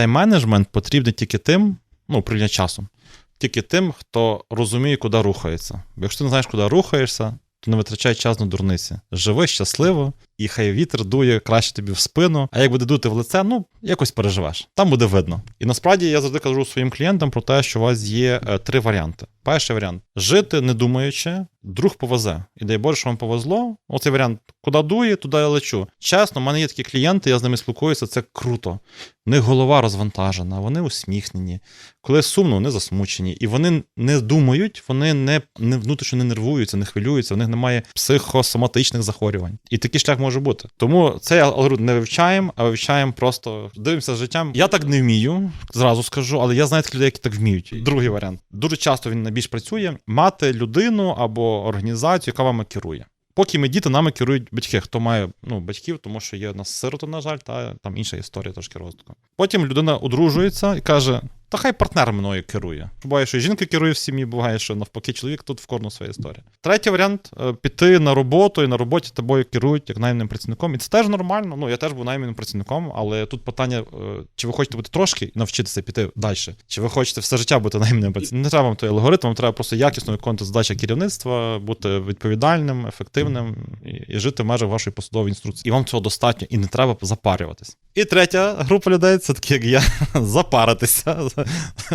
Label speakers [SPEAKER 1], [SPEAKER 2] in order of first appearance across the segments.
[SPEAKER 1] Тайм-менеджмент потрібен тільки тим, ну, прийняття часом, тільки тим, хто розуміє, куди рухається. Бо якщо ти не знаєш, куди рухаєшся, то не витрачай час на дурниці. Живи щасливо, і хай вітер дує краще тобі в спину. А як буде дути в лице, ну якось переживеш. Там буде видно. І насправді я завжди кажу своїм клієнтам про те, що у вас є е, три варіанти. Перший варіант жити не думаючи, друг повезе. І дай Боже, що вам повезло. Оцей варіант, куди дує, туди я лечу. Чесно, в мене є такі клієнти, я з ними спілкуюся, це круто. В них голова розвантажена, вони усміхнені. Коли сумно, вони засмучені. І вони не думають, вони не, не внутрішньо не нервуються, не хвилюються, в них немає психосоматичних захворювань. І такий шлях може бути. Тому цей алгоритм не вивчаємо, а вивчаємо просто дивимося життям. Я так не вмію, зразу скажу, але я знаю таких людей, які так вміють. Другий варіант. Дуже часто він найбільш працює мати людину або організацію, яка вами керує. Поки ми діти, нами керують батьки, хто має ну, батьків, тому що є у нас сироти, на жаль, та там інша історія трошки розвитку. Потім людина одружується і каже: та хай партнер мною керує. Буває, що жінка керує в сім'ї, буває, що навпаки, чоловік тут в корну своя історія. Третій варіант е, піти на роботу і на роботі тобою керують як найманим працівником. І це теж нормально. Ну я теж був найманим працівником, але тут питання: е, чи ви хочете бути трошки і навчитися піти далі, чи ви хочете все життя бути найманим працівником. Не треба вам той алгоритм, вам треба просто якісно виконувати задачі керівництва, бути відповідальним, ефективним і, і жити в межах вашої посадової інструкції. І вам цього достатньо, і не треба запарюватись. І третя група людей це такі, як я, запаритися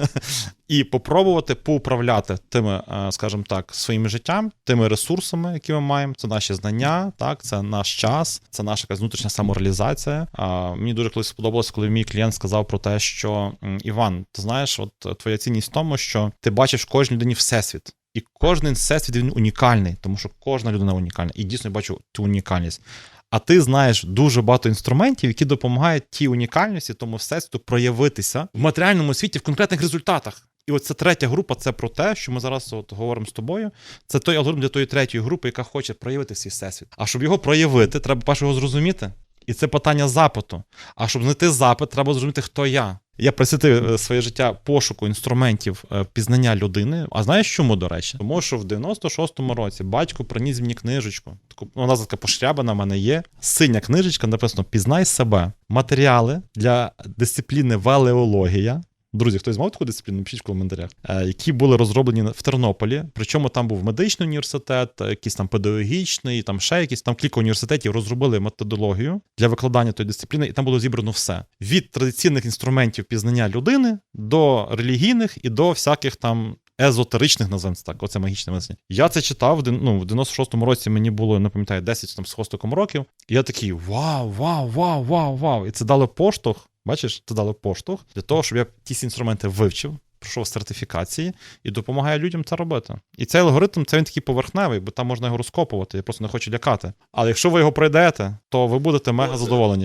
[SPEAKER 1] і попробувати поуправляти тими, е, скажімо так, своїм життям, тими ресурсами, які ми маємо. Це наші знання, так, це наш час, це наша якась внутрішня самореалізація. Мені дуже колись сподобалось, коли мій клієнт сказав про те, що Іван, ти знаєш, от твоя цінність в тому, що ти бачиш в кожній людині всесвіт. І кожен всесвіт він унікальний, тому що кожна людина унікальна. І дійсно я бачу ту унікальність. А ти знаєш дуже багато інструментів, які допомагають тій унікальності, тому всесвіту проявитися в матеріальному світі в конкретних результатах. І от третя група це про те, що ми зараз от говоримо з тобою. Це той алгоритм для тої третьої групи, яка хоче проявити свій всесвіт. А щоб його проявити, треба перше його зрозуміти. І це питання запиту. А щоб знайти запит, треба зрозуміти, хто я. Я присвятив е, своє життя пошуку інструментів е, пізнання людини. А знаєш чому, до речі? Тому що в 96-му році батько приніс мені книжечку. Таку ну, вона така пошрябана в мене є. Синя книжечка, написано Пізнай себе. Матеріали для дисципліни валеологія. Друзі, хтось мав таку дисципліну? Пишіть в коментарях, Е, які були розроблені в Тернополі. Причому там був медичний університет, е, якийсь там педагогічний, там ще якісь там кілька університетів розробили методологію для викладання тої дисципліни, і там було зібрано все: від традиційних інструментів пізнання людини до релігійних і до всяких там. Езотеричних називаємо так, оце магічне мислення. Я це читав ну, в 96-му році мені було, не пам'ятаю, 10 там з хвостиком років. І я такий вау, вау, вау, вау, вау. І це дало поштовх. Бачиш, це дало поштовх для того, щоб я ті інструменти вивчив, пройшов сертифікації і допомагає людям це робити. І цей алгоритм це він такий поверхневий, бо там можна його розкопувати, я просто не хочу лякати. Але якщо ви його пройдете, то ви будете мега задоволені.